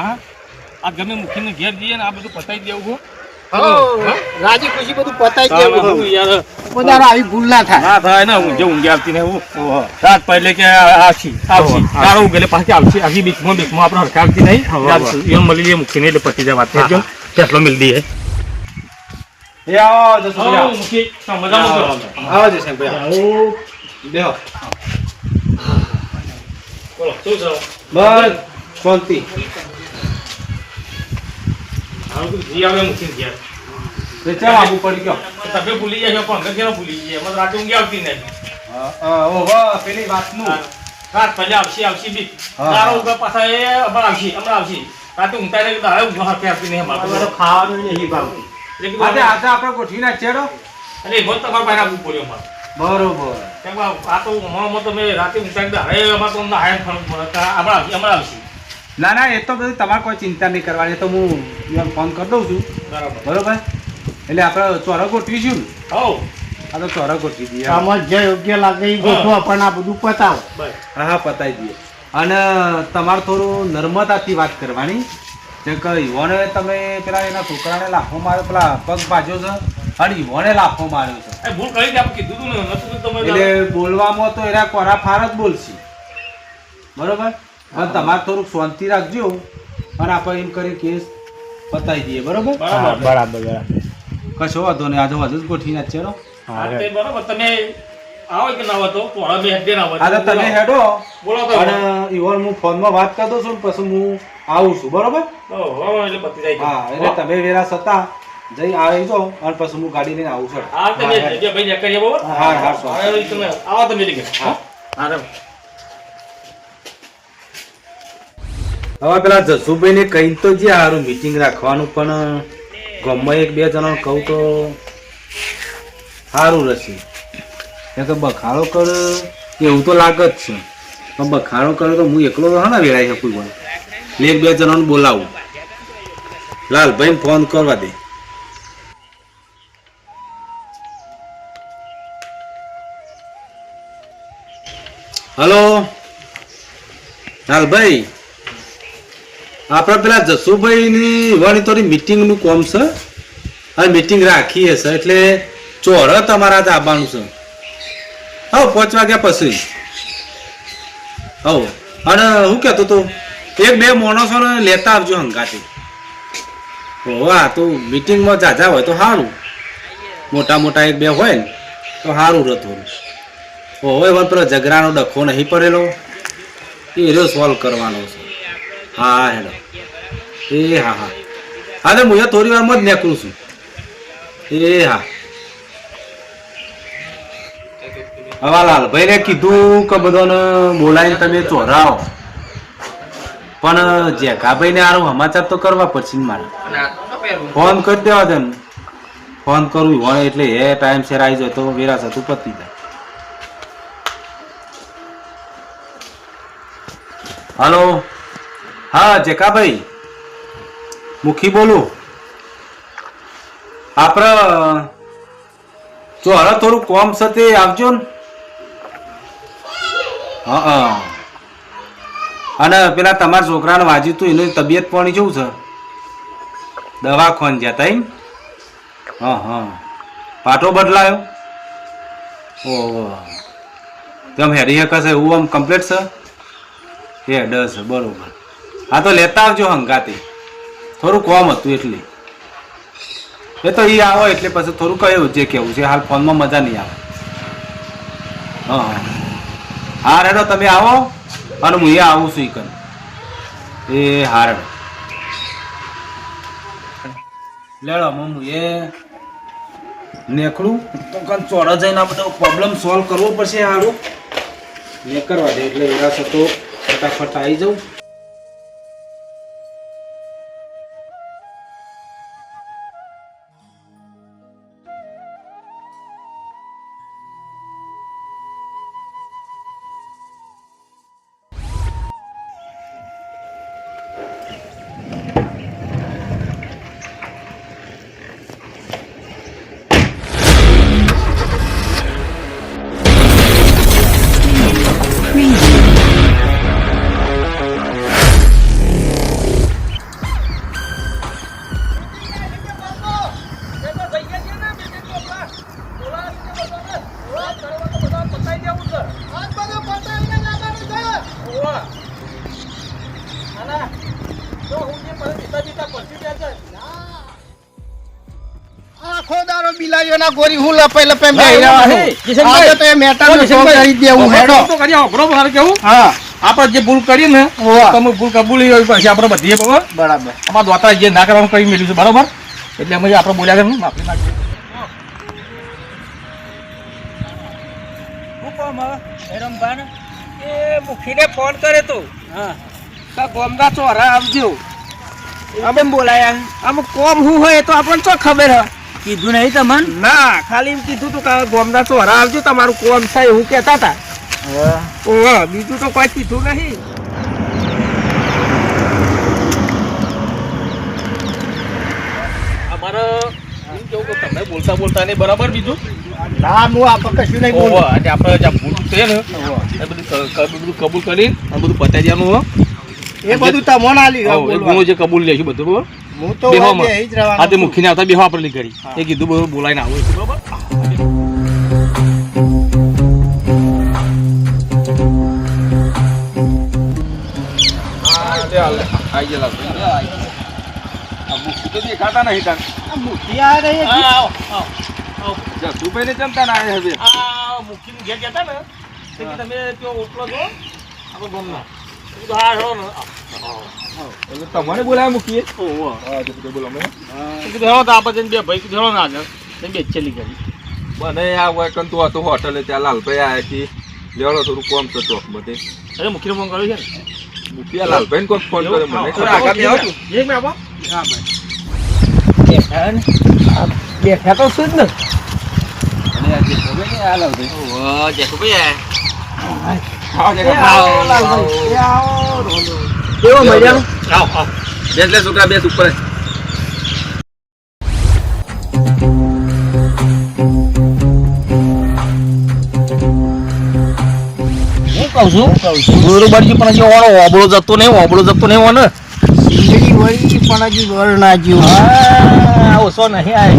હા? આ ગમે મૂકીને ઘેર જઈએ ને આ બધું પતાવી દેવું હો. હા, રાજી ખુશી બધું પતાઈ તારે દેવું હું યાર. બધાને આવી ભૂલ ના થાય. ના થાય ને ઊંઘે ઊંઘે આવતી ને હું. રાત પહેલે કે આ- આવશી આવશી તારો ઊંઘે એટલે પાછી આવશે. આખી બીકમાં બીકમાં આપણે હરખાવતી નહીં. ચાલશે. એમ મળી લઈએ મૂકીને એટલે પતી જાય વાત. થઈ કેટલો મિલ દઈએ. એ આવો જસુભાઈ આવો. મૂકી. મજામાં કરો. આવો જસુભાઈ આવો. બેહો. બોલો શું છે? બસ શાંતિ. હારું કીધું, જી આવે મૂકીને ઘેર. તે ચમ આબુ પડી ગયો? તમે ભૂલી જાય પણ અંગત કેનો ભૂલી જાય એમાં રાતે ઊંઘે આવતી નહીં. હા, પેલી વાતનું. રાત પહેલે આવશે આવશે બી. તારો ઊંઘે પાછા એ હમણાં આવશે આવશે. રાતે ઊંઘતા રહે દાડે ઊંઘવા હાથે આપતી નહીં અમારે ખાવાનું નહીં ભાવતું એટલે આજે આજે આપણે ગોઠવી નાખીએ રો એટલે એ ભોજ તમારે બહાર આવવું પડ્યું અમારે. બરોબર. કેમ આ તો હમણાં તમે રાતે ઊંઘતા દાડે અમારે તો હાય પડે હમણાં આવશે હમણાં આવશે. ના ના એ તો બધું તમારે કોઈ ચિંતા નહીં કરવાની. તો હું એમ ફોન કરી દઉં છું. બરોબર. એટલે આપણે ચોરો ગોઠવીશું ને? હો આ તો ચોરો ગોઠવી દઈએ. આમાં જે યોગ્ય લાગે એ ગોઠવો પણ આ બધું પતાવો. હા હા પતાવી દઈએ. અને તમારે થોડું નર્મદાથી વાત કરવાની. જે કે યુવાને તમે પેલા એના છોકરાને લાફો માર્યો પેલા પગ ભાજ્યો છે અને યુવાને લાફો માર્યો છે. ભૂલ કરી આપણે કીધું તું ને નતું કીધું તમે એટલે બોલવામાં તો એના કોરા ફાર જ બોલશે. બરોબર? પણ તમારે થોડુંક શાંતિ રાખજો. અને આપણે એમ કરી કેસ પતાવી દઈએ બરોબર? બરાબર. કશો વાંધો નહીં આજે વાંધો જ ગોઠવી નાખશે રો બરાબર. તમે આવો કે ના તો? પોણા બે હડે ના આજે તમે હેડો. બોલો તો. અને ઈવન હું ફોનમાં વાત કરી દઉં છું ને પછી હું આવું છું બરોબર? હો, હો, એટલે પતી જાય હા એટલે તમે વેરા સતા જઈ આવી અને પછી હું ગાડી લઈને આવું છું. હા તમે ભાઈ ને કરીએ બરોબર? હા, હા, સ્વાગત. હા, તમે આવો તમે હા. હા હવે પેલા જસુભાઈ ને કહી તો જે સારું મીટિંગ રાખવાનું, પણ ગમે એક બે જણા કહું તો સારું રહેશે. એ તો બખાડો કર, એવું તો લાગે જ છે. પણ બખાડો કરે તો હું એકલો તો ને વેળાઈ શકું પણ? એક બે જણાને બોલાવું. લાલભાઈ ફોન કરવા દે. હલો? લાલભાઈ? આપણે પેલા જસુભાઈની થોડી મિટિંગનું કોમ છે. અને મિટિંગ રાખીએ છે, એટલે ચોર તમારા જ આવવાનું છે. હવ પાંચ વાગ્યા પછી. હવ અને હું કહેતો તો એક બે માણસોને લેતા આવજો હંગાથી. આ તો મીટિંગમાં જાજા હોય તો સારું મોટા મોટા એક બે હોય ને, તો સારું રહેતું ઓહો એમાં પેલો ઝઘડાનો ડખો નહીં પડેલો. એ રહ્યો સોલ્વ કરવાનો છે. હા હેડો એ હા હા. હા તો હું થોડી વારમાં જ નીકળું છું. એ હા. હવા લાલભાઈને કીધું કે બધાને બોલાવીને તમે ચોરાવો. પણ જેકાભાઈને આરો સમાચાર તો કરવા પડશે ને મારે. ફોન કરી દેવા દે ફોન કરવું હોય એટલે એ ટાઈમ શેર આવી જાય તો વેરાસ હતું પતી જાય. હલો. હા જેકાભાઈ મુખી બોલું. આપણે જો હવે થોડું કોમ છે તે આવજો ને. હા અને પેલા તમારા છોકરાને વાંચ્યું હતું એની તબિયત પાણી કેવું છે? દવાખાન જતા એમ? હા હા. પાટો બદલાયો? ઓહો. તેમ હેરી હકશે એવું આમ કમ્પ્લીટ છે? એ દસ બરોબર. હા તો લેતા આવજો હંગાતી. થોડું કોમ હતું એટલે. એ તો એ આવો એટલે પછી થોડું કહ્યું જે કેવું છે. હાલ ફોનમાં મજા નહીં આવે. હા. હા. રેડો, તમે આવો. અને હું એ આવું છું કન એ હા, રેડો. લેડો હું એ નેકળું. તો કાંઈ ચોરા જઈને આ બધો પ્રોબ્લેમ સોલ્વ કરવો પડશે હારું. ને કરવા દે એટલે વિરાસતો ફટાફટ આવી જાઉં. બિલાડીઓના ગોરી હું લપાઈ લપાઈ ના, બેહી રહ્યો છું. કિશનભાઈ. આજે તો એ મેટા નો કિશનભાઈ. કરી દેવું હેડો. તો કરી આવો, બરોબર હાલ કેવું? હા. આપણે જે ભૂલ કરી ને તમે ભૂલ કબૂલી હોય પછી આપણે બધી બરોબર? બરાબર. અમારા દોતા જે ના કરવાનું કરી મેળ્યું છે બરાબર? એટલે અમે આપણે બોલ્યા કરે માફી માંગીએ. એ મુખીને ફોન કરે તો. હા. ગોમદા ચોરા આવજો. અમે બોલાયા. આમ કોમ હું હોય તો આપણને શું ખબર હે. કીધું નહીં તમને? ના ખાલી એમ કીધું તું કે ગોમદા હરા આવજો તમારું કોમ છે એવું કહેતા હતા. ઓહ બીજું તો કોઈ કીધું નહીં. અમારે તમે બોલતા બોલતા નહીં બરાબર બીજું? ના હું આપણે કશું નહીં બોલું. અને આપણે જે ભૂલ છે ને એ બધું બધું કબૂલ કરી અને બધું પતાવી દેવાનું હો. એ બધું તમને આલી ગુનો જે કબૂલ લેશું બધું બરોબર હું તો મુખીને આવતા બેહો આપણે કરી એ કીધું બધું બોલાઈને આવો. બરોબર મુખી આ રહી હતી. આ મુખીનું ઘેર ગયા તા ને? તે કે તમે ત્યાં ઓટલો જો આપણે ગામના. હા, ને. તમારે બોલાય મૂકીએ. ઓહો. કીધું, હેડો તો આપણે બે ભાઈ કીધું, ના ને. બે છેલ્લી કરી. મને આ વૈકન તો હતું હોટલે ત્યાં લાલભાઈ આવ્યા કે લેવડો થોડું કોમ તો ચોક બધે. અરે મુખીને ફોન કર્યો છે ને? મૂકી લાલભાઈ કોણ ફોન કર્યો? મને હા, આગળ તું. એક મિનિટ આપો. બેઠા ને? બેઠા તો શું જ ને? લાલભાઈ. આવો. કેવો મજા? આવો, આવો. બેસ લે છોકરા બેસ ઉપર. હું કહું છું બરોબર પણ હજી ઓળો ઓબળો જતો નહીં ઓબળો જતો નહીં ઓને. વળી પણ હજી ના જેવું. હા ઓછો નહીં આય.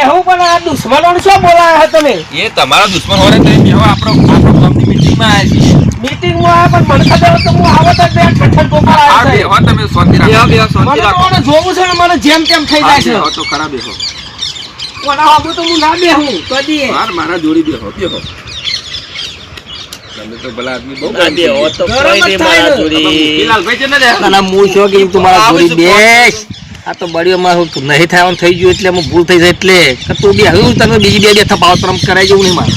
બેહું પણ આ દુશ્મનો શું બોલાયા તમે? એ તમારા દુશ્મન હોય તો એ બેહો આપણો આપણો ગામની મીટિંગમાં આવ્યા છીએ. મીટિંગમાં આવ્યા પણ મને ખબર તો હું આવો તો બે ઠઠ્ઠન ટોપા આ આવ્યા છે. બેહો તમે શાંતિ રાખો. બેહો શાંતિ રાખો. મને જોવું છે ને મને જેમ તેમ થઈ જાય છે. તો ખરા બેહો. પણ આવું તો હું ના બેહું કદી માર મારા જોડી બેહો બેહો. તમે તો ભલા આદમી બહુ બેહો તો કોઈ જ મારા જોડી. લાલભાઈ છે ને રે? ના હું શું કીધું તું મારા જોડી બેસ? આ તો બળીઓમાં નહીં થવાનું થઈ ગયું એટલે હું ભૂલ થઈ જાય એટલે. તું બી હવે તમે બીજી બે બે થપાવ રમ કરાઈ જવું નહીં મારે.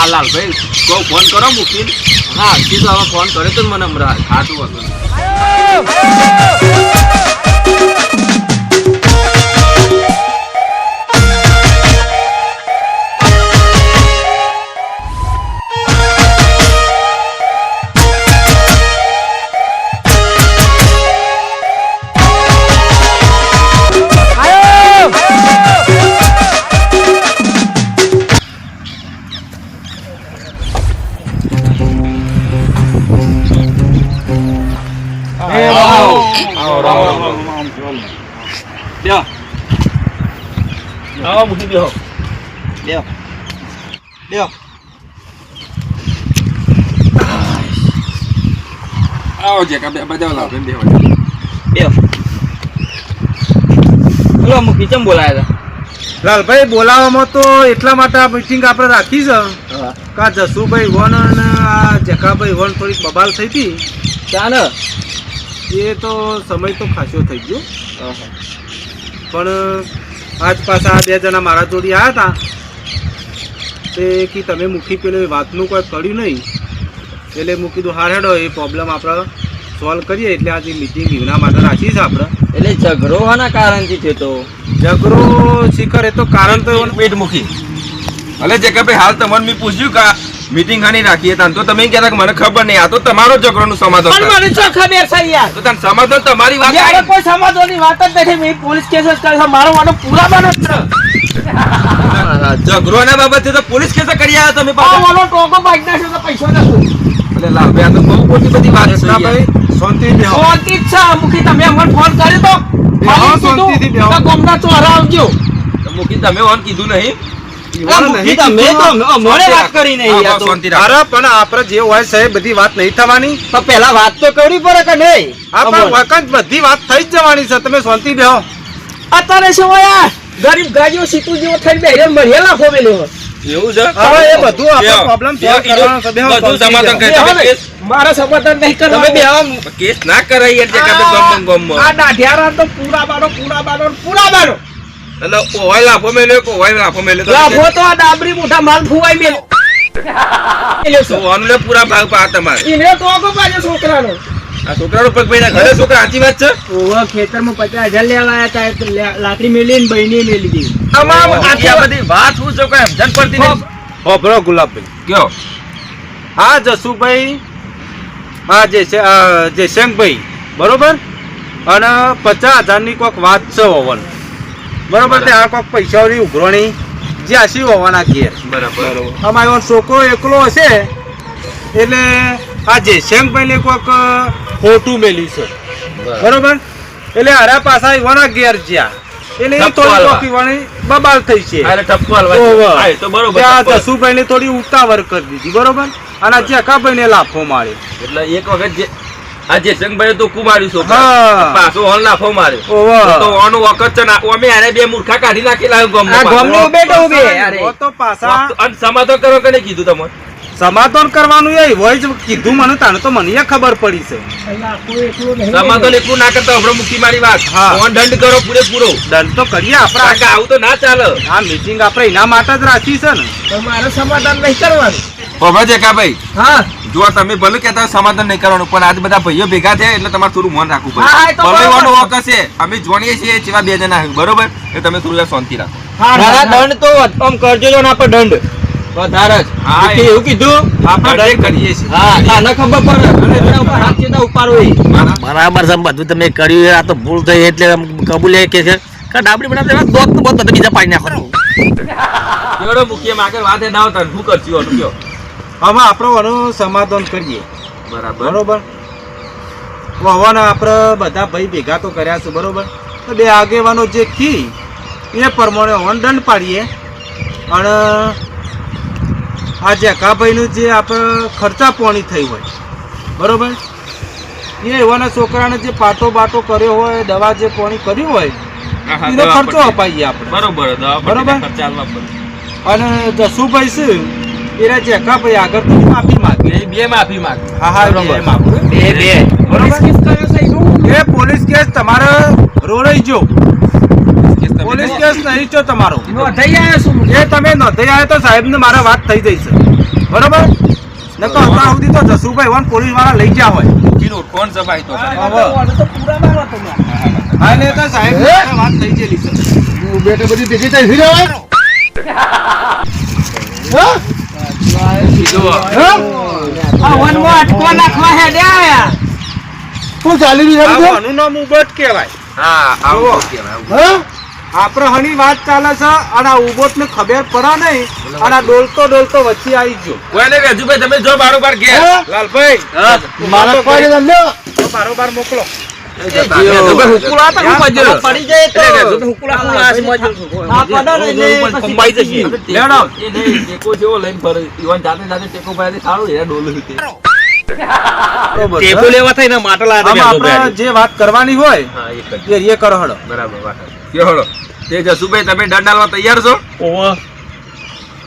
આ લાલભાઈ કહો ફોન કરો મૂકીને હા કીધું હવે ફોન કર્યો તો મને હમણાં. ખાતું વગર આવો જે બે બધા લાલભાઈ બેહો બોલો મૂકી ચમ બોલાયા લાલભાઈ બોલાવવામાં તો એટલા માટે આ મિટિંગ આપણે રાખી છે. કા જસુભાઈ વન અને આ જકાભાઈ વન થોડીક બબાલ થઈ હતી. ચાલે એ તો સમય તો ખાસો થઈ ગયો. પણ આજ પાછા આ બે જણા મારા જોડી આવ્યા હતા. તે કે તમે મૂકી પેલું વાતનું કોઈ કર્યું નહીં. એટલે મૂકી કીધું હાર હેડો એ પ્રોબ્લેમ આપણે સોલ્વ કરીએ એટલે આજે મિટિંગ એના માટે રાખી છે આપણે. એટલે ઝઘડો આના કારણથી થયો તો? ઝઘડો શિખર એ તો કારણ તો એવું પેટ મૂકી. ભલે જે કે ભાઈ હાલ તમને મેં પૂછ્યું કે મીટિંગ આની રાખીએ તાન તો તમે કહેતા કે મને ખબર નહીં. આ તો તમારો ઝઘડોનું સમાધાન પણ. મને શું ખબર છે યાર? તો તાન સમાધાન તમારી વાત યાર. કોઈ સમાજોની વાત જ નથી. મેં પોલીસ કેસ જ કરે છે. મારો વાળો પૂરા બનો ઝઘડો છે બાબતે તો પોલીસ કેસ કરી આવ્યા તમે પાછો? વાળો ટોકો બાઈક નાખ્યો તો પૈસો નથી એટલે બહુ મોટી બધી વાત છે ભાઈ? શાંતિ બેહો. શાંતિ જ છે મુખી તમે અમને ફોન કર્યો તો? બેહો. ગોમના ચોરા આવજો. તમે ઓન કીધું નહીં? જે હોય બધી વાત નહીં થવાની. તો પેલા વાત તો કરવી પડે કે નહીં? આ વખત બધી વાત થઈ જ જવાની છે તમે શાંતિ બેહો. અત્યારે શું આ? ગરીબ ગાડીઓ સીતું જેવો થઈને બે મળેલા લાખો મેલ્યો. એવું છે હવે એ બધું આપણે બેહો. problem કરવાનો છે. બધું સમાધાન કરી તમે બેહો ને. કેસ મારે સમાધાન નહીં તમે કરવાનું. કેસ ના કરાય યાર જે કાપે ગમ ગમ ગમ આ દાઢિયારા તો પૂરા બાનો પૂરા બાનો પૂરા બાનો એટલે ઓવાય લાફો મેલ્યો ઓવાય લાફો મેલ્યો તો તો આ ડાબરી મોટા માલ ફુવાઈ મેલ છે. પૂરા ભાગ પા તમારે ઈને તો આગો પાછો છોકરાનો આ છોકરાનો પગ ભાઈ ઘરે છોકરા સાચી વાત છે? ઓવા ખેતરમાં પચાસ હજાર લેવા આવ્યા હતા એટલે લાકડી મેલી ને બહેની મેલી બધી વાત હું છે કોઈ સમજણ પડતી નહીં હોભળો ગુલાબભાઈ. કયો? આ જસુભાઈ આ જે છે જયશંકભાઈ બરોબર? અને પચાસ હજારની કોઈક વાત છે હોવન બરોબર તે આ કોઈક પૈસાની ઉઘરણી જે આશી હોવાના ઘેર. બરાબર. અમારો એવો છોકરો એકલો હશે એટલે આ જયશંકભાઈને કોઈક ખોટું મેલ્યું છે. બરોબર. એટલે હરા પાછા વણા ઘેર જ્યાં. એટલે એ થોડી. કોક બબાલ થઈ છે. થોડી ઉતાવળ કરી દીધી બરોબર? અને આ જકાભાઈને લાફો માર્યો. એટલે એક વખત આ જે સંગભાઈ તો કુમાર્યું છોકરા પાછો લાફો મારે. તો ઓનો વખત છે ને અમે આને બે મૂર્ખા કાઢી નાખેલા ગમમાં આ બેટો ઉભે. તો પાછા અને સમાધાન કરો કે કીધું તમે સમાધાન કરવાનું એ હોય જ કીધું મને તાને તો મને ખબર પડી છે. સમાધાન એટલું ના કરતા હમણાં મુક્તિ મારી વાત. હા. ઓન દંડ કરો પૂરેપૂરો. દંડ તો કરીએ આપણે. કે આવું તો ના ચાલે. આ મીટિંગ આપણે એના માટે જ રાખી છે ને. મારે સમાધાન નહીં કરવાનું. બાબા જેકાભાઈ હા. જો તમે ભલે કહેતા સમાધાન નહીં કરવાનું પણ આજ બધા ભાઈઓ ભેગા થયા એટલે તમારે થોડું મન રાખવું હા, પડે. હશે. અમે જોણીએ છીએ જેવા બે જણા બરોબર? એ તમે થોડું શાંતિ રાખો. મારા દંડ તો આમ કરજો ને આપણે દંડ. વધારે જ. હા, એવું કીધું? આપણે કરીએ છીએ. હા ખબર પડે. અને એના ઉપર હાથ ઉપાડો બરાબર છે બધું તમે કર્યું આ તો ભૂલ થઈ એટલે આમ કબૂલે કે છે. કે ડાબડી બનાવતા એવા દોત તો બહુ બધા બીજા પાણી નાખો. કેવડો મુખ્ય આગળ વાત ના આવતા શું કરશું ઓનું કયો? હવે આપણે આનું સમાધાન કરીએ. બરાબર. બરોબર? વવાને આપણે બધા ભાઈ ભેગા તો કર્યા છે બરોબર? તો બે આગેવાનો જે કી એ પ્રમાણે હોન દંડ પાડીએ. અને આ જેકાભાઈનું જે આપણે ખર્ચા પાણી થઈ હોય બરોબર? એ એવાના છોકરાને જે પાટો બાટો કર્યો હોય દવા જે પાણી કર્યું હોય એનો ખર્ચો અપાઈએ આપણે. બરોબર દવા બરોબર. અને જસુભાઈ છે એના જેકાભાઈ આગળ માફી માંગે? એ બે માફી માંગે. હા હા બરોબર. બે માફી બે બે. બરોબર? કિસ કર્યો છે? એનું? એ પોલીસ કેસ તમારે રોડાઈ જો પોલીસ કેસ નહીં છો તમારો. નોંધાઈ આવ્યો છું એ તમે નોંધાઈ આવ્યા તો સાહેબ ને મારે વાત થઈ જઈ છે. બરોબર? નકર અત્યાર સુધી તો જસુભાઈ વન પોલીસવાળા લઈ ગયા હોય. કોણ સફાઈ તો? કરે? હવે. ઓર્ડર તો પૂરા મારો તમે હા એટલે તો સાહેબ વાત થઈ ગયેલી છે. બેટે બધી ભેગી થઈ ફરી આવે વનમાં અટકો નાખવા હેડે આયા. શું ચાલી રહ્યું છે આ નામ ઉબટ કહેવાય. હા આવું. કહેવાય. આપણે હણી વાત ચાલે છે અને આ ઉબોટ ને ખબર પડે નહીં અને આ ડોલતો ડોલતો વચ્ચે આવી ગયો. કોઈને રાજુભાઈ તમે જો બારોબાર બાર ગયા લાલભાઈ મારા કોઈ ધંધો તો બારોબાર મોકલો. જે વાત કરવાની હોય હા, એ કરો બરાબર હળો. તે જસુભાઈ તમે દંડ તૈયાર છો? ઓવો.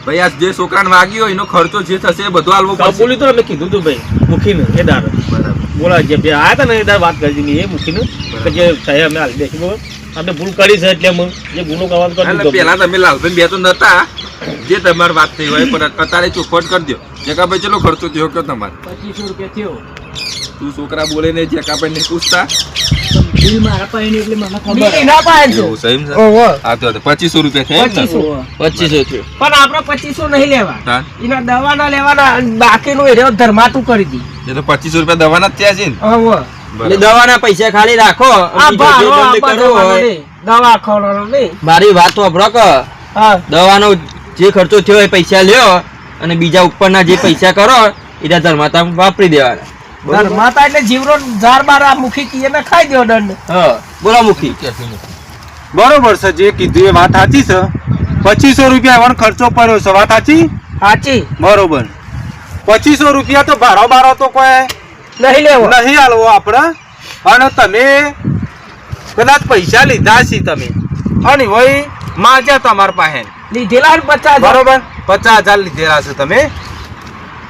ભાઈ આ જે છોકરાને વાગ્યો હોય એનો ખર્ચો જે થશે એ બધો આલવો પડશે. કબૂલી તો મેં કીધું તું ભાઈ મૂકીને એ દાર. બોલા જે બે આયા હતા ને એ દાર વાત કરી એ મૂકીને કે જે થાય અમે હાલી દઈશું બરોબર? અમે ભૂલ કરી છે એટલે અમે જે ગુનો કરવાનું કરી દીધો. તમે લાલભાઈ બે તો નતા જે તમારી વાત થઈ હોય પણ અત્યારે ચોખવટ કરી દો ભાઈ ચલો ખર્ચો થયો કયો તમારે. પચીસો રૂપિયા થયો. તું છોકરા બોલે ને જગાભાઈ ને પૂછતા બિલ મારા પાસે એટલે મને ખબર એના પાસે. એવું છે છે? ઓહો. હા તો પચીસો રૂપિયા થયા એમ ને? પચીસો. પચીસો પણ આપણે પચીસો નહીં લેવા. એના દવાના લેવાના બાકીનું એરિયો ધર્માતું કરી દી. એ તો પચીસો રૂપિયા દવાના જ થયા છે ને? હવે દવાના પૈસા ખાલી રાખો. દવા નહીં. મારી વાત વાપરો કે દવાનો જે ખર્ચો થયો એ પૈસા લ્યો અને બીજા ઉપરના જે પૈસા કરો એ ધર્માતા વાપરી દેવાના. ધર્માતા એટલે જીવનો ઝાર બાર આ મુખી કીએ ને ખાઈ ગયો દંડ. હા બોલા મુખી. બરોબર છે જે કીધું એ વાત સાચી છે. પચીસો રૂપિયા વણ ખર્ચો પડ્યો છે વાત સાચી? સાચી. બરોબર. પચીસો રૂપિયા તો ભાડો બારો તો કોઈ નહીં લેવો. નહીં હાલવો આપણે. અને તમે કદાચ પૈસા લીધા છે તમે. અને હોય માજ્યા તમારા પાસે. લીધેલા પચાસ. બરોબર. પચાસ હજાર લીધેલા છે તમે.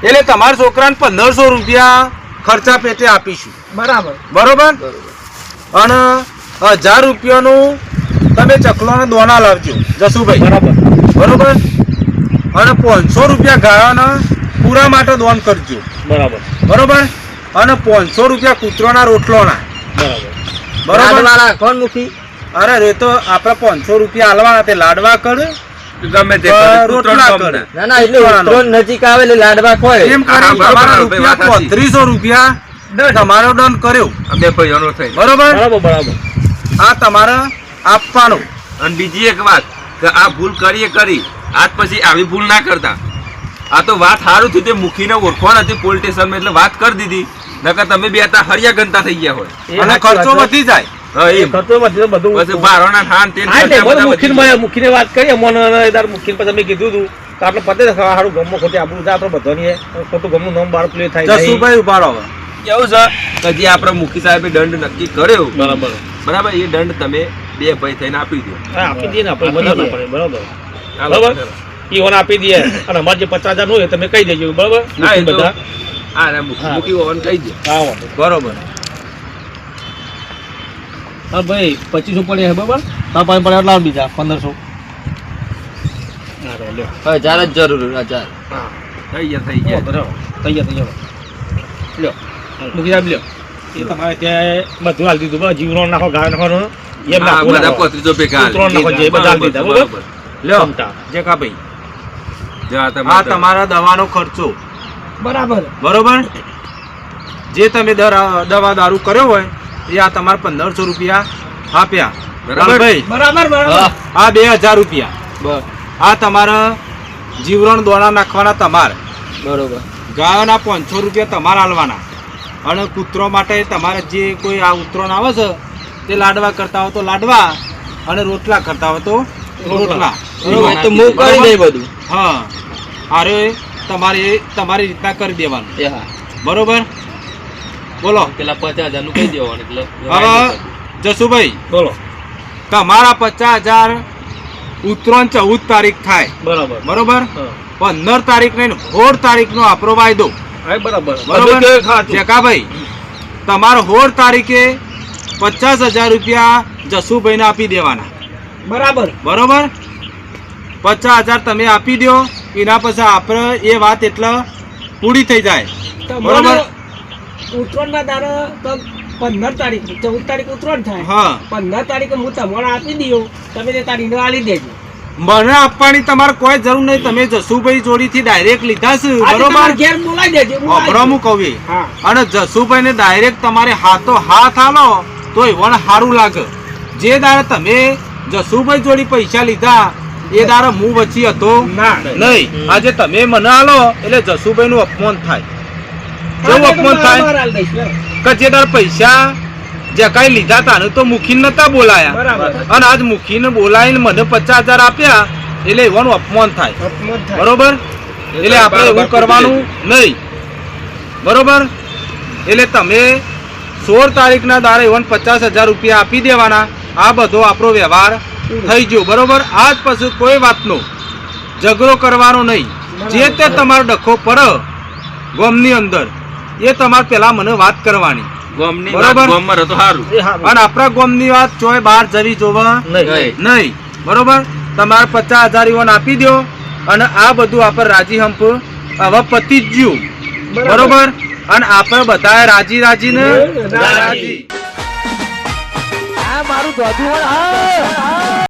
એટલે તમારા છોકરાને પંદરસો રૂપિયા ખર્ચા પેટે આપીશું. બરાબર. બરોબર? અને હજાર રૂપિયાનું તમે ચકલોને દોના લાવજો જસુભાઈ. બરાબર. બરોબર? અને પાંચસો રૂપિયા ગાળાના પૂરા માટે દોન કરજો. બરાબર. બરોબર? અને પાંચસો રૂપિયા કૂતરોના રોટલોના. બરાબર. બરોબર? કોણ મૂકી અરે રે તો આપણે પાંચસો રૂપિયા હાલવાના તે લાડવા કર. ગમે તે રોટલા કરે. ના ના એટલે ઉત્તરાયણ. ઉત્તરાયણ નજીક આવે એટલે લાડવા ખોય એમ કરી બરાબર, રૂપિયા વાત સાચી. પાંત્રીસો રૂપિયા તમારો દંડ કર્યો. બે ભાઈઓનો થઈ બરોબર? બરાબર બરાબર. આ તમારે આપવાનો. અને બીજી એક વાત કે આ ભૂલ કરીએ કરી આજ પછી આવી ભૂલ ના કરતા. આ તો વાત સારું થયું તે મૂકીને ઓળખવા નથી પોલીસ સ્ટેશન એટલે વાત કરી દીધી. નકર તમે બે હતા હરિયા ગંતા થઈ ગયા હોય. અને ખર્ચો. વધી જાય. મુખીને વાત કરી મને તાર મુખીને પછી મેં કીધું હતું તો આપણે પતે સારું ગમો ખોટી આપણું છે આપણે બધાની ખોટું ગમનું નામ બાર પ્લે થાય જસુભાઈ ઉભાડો કેવું છે? કે જે આપણે મુખી સાહેબે દંડ નક્કી કર્યો બરાબર. બરાબર એ દંડ તમે બે ભાઈ થઈને આપી દો. હા આપી દઈએ ને આપણે બરાબર. બરાબર? ચાલો. ઈ આપી દઈએ. અને અમારે જે પચાસ હજારનું હોય તમે કહી દેજો બરાબર? એ બધા? હા ને મુખી હા. કહી દે. હા બરોબર. હા ભાઈ પચીસો પડે છે બરાબર? તાર પાસે પડે એટલા બીજા પંદરસો. હા રે, લ્યો હજાર જ જરૂર હજાર હા થઈ ગયા થઈ ગયા. બરાબર તૈયાર તૈયાર લ્યો મૂકી સાહેબ લ્યો. એ તમારે ત્યાં બધું હાલ દીધું બરાબર નાખો ગાય નાખો એમ હા, નાખો બધા પત્રીસો ભેગા હાલે. નાખો જે બધા બરાબર. લ્યો. જેકાભાઈ જા આ તમારા દવાનો ખર્ચો. બરાબર. બરોબર? જે તમે દવા દારૂ કર્યો હોય એ આ તમારે પંદરસો રૂપિયા આપ્યા. બરાબર. ભાઈ બરાબર બરાબર. આ બે હજાર રૂપિયા. આ તમારા જીવરણ દોણા નાખવાના તમારે. બરોબર. ગાયોના પાંચસો રૂપિયા તમારે આલવાના અને કૂતરો માટે તમારે જે કોઈ આ ઉતરણ આવે છે તે લાડવા કરતા હોય તો લાડવા અને રોટલા કરતા હોય તો રોટલા. એ તો કરી દઈ બધું. હા. અરે તમારે તમારી રીતના કરી દેવાનું. બરોબર? બોલો. પેલા પચાસ હજારનું કહી દેવાનું એટલે હવે જસુભાઈ બોલો. તમારા પચાસ હજાર ઉત્તરાયણ ચૌદ તારીખ થાય. બરાબર. બરોબર? પંદર તારીખ ને સોળ તારીખ નો આપણો વાયદો બરાબર. જેકાભાઈ તમારો સોળ તારીખે પચાસ હજાર રૂપિયા જસુભાઈને આપી દેવાના. બરાબર. બરોબર? પચાસ હજાર તમે આપી દો એના પછી આપણે એ વાત એટલે પૂરી થઈ જાય. બરોબર? ઉત્તરાયણ ના દાડે તો પંદર તારીખ ચૌદ તારીખ ઉતરણ થાય. હા. પંદર તારીખે હું તમને આપી દઉં તમે તે તારીખને આલી દેજો. મને આપવાની તમારે કોઈ જરૂર નહીં. તમે જસુભાઈ જોડીથી ડાયરેક્ટ લીધા છે બરોબર? ઘેર બોલાવી દેજો અભરો હું કહું અને જસુભાઈને ડાયરેક્ટ તમારે હાથો હાથ આલો તો વણ સારું લાગે. જે દાડે તમે જસુભાઈ જોડી પૈસા લીધા એ દાડે હું વચ્ચે હતો. ના. નહીં. આજે તમે મને આલો એટલે જસુભાઈ નું અપમાન થાય. કેવું અપમાન થાય. કે જે પૈસા જે કઈ લીધા હતા તો મુખી નતા બોલાયા. અને આજ મુખીને બોલાવીને મને પચાસ હજાર આપ્યા એટલે એવાનું અપમાન થાય. બરોબર? એટલે આપણે એવું કરવાનું નહીં. બરોબર? એટલે તમે સોળ તારીખના દાડે એવન પચાસ હજાર રૂપિયા આપી દેવાના. આ બધો આપણો વ્યવહાર થઈ ગયો. બરોબર? આજ પછી કોઈ વાતનો ઝઘડો કરવાનો નહીં. જે તે તમારો ડખો પડ ગોમની અંદર. એ તમારે પેલા મને વાત કરવાની. ગોમની બરાબર. અને આપણા ગોમની વાત ચોય બહાર જવી જોવા નહીં. નહીં. બરોબર? તમારે પચાસ હજાર ઈવન આપી દો અને આ બધું આપણે રાજી હંપ હવે પતી જ ગયું. બરોબર. અને આપણે બધા રાજી રાજી. ને રાજી. આ મારું.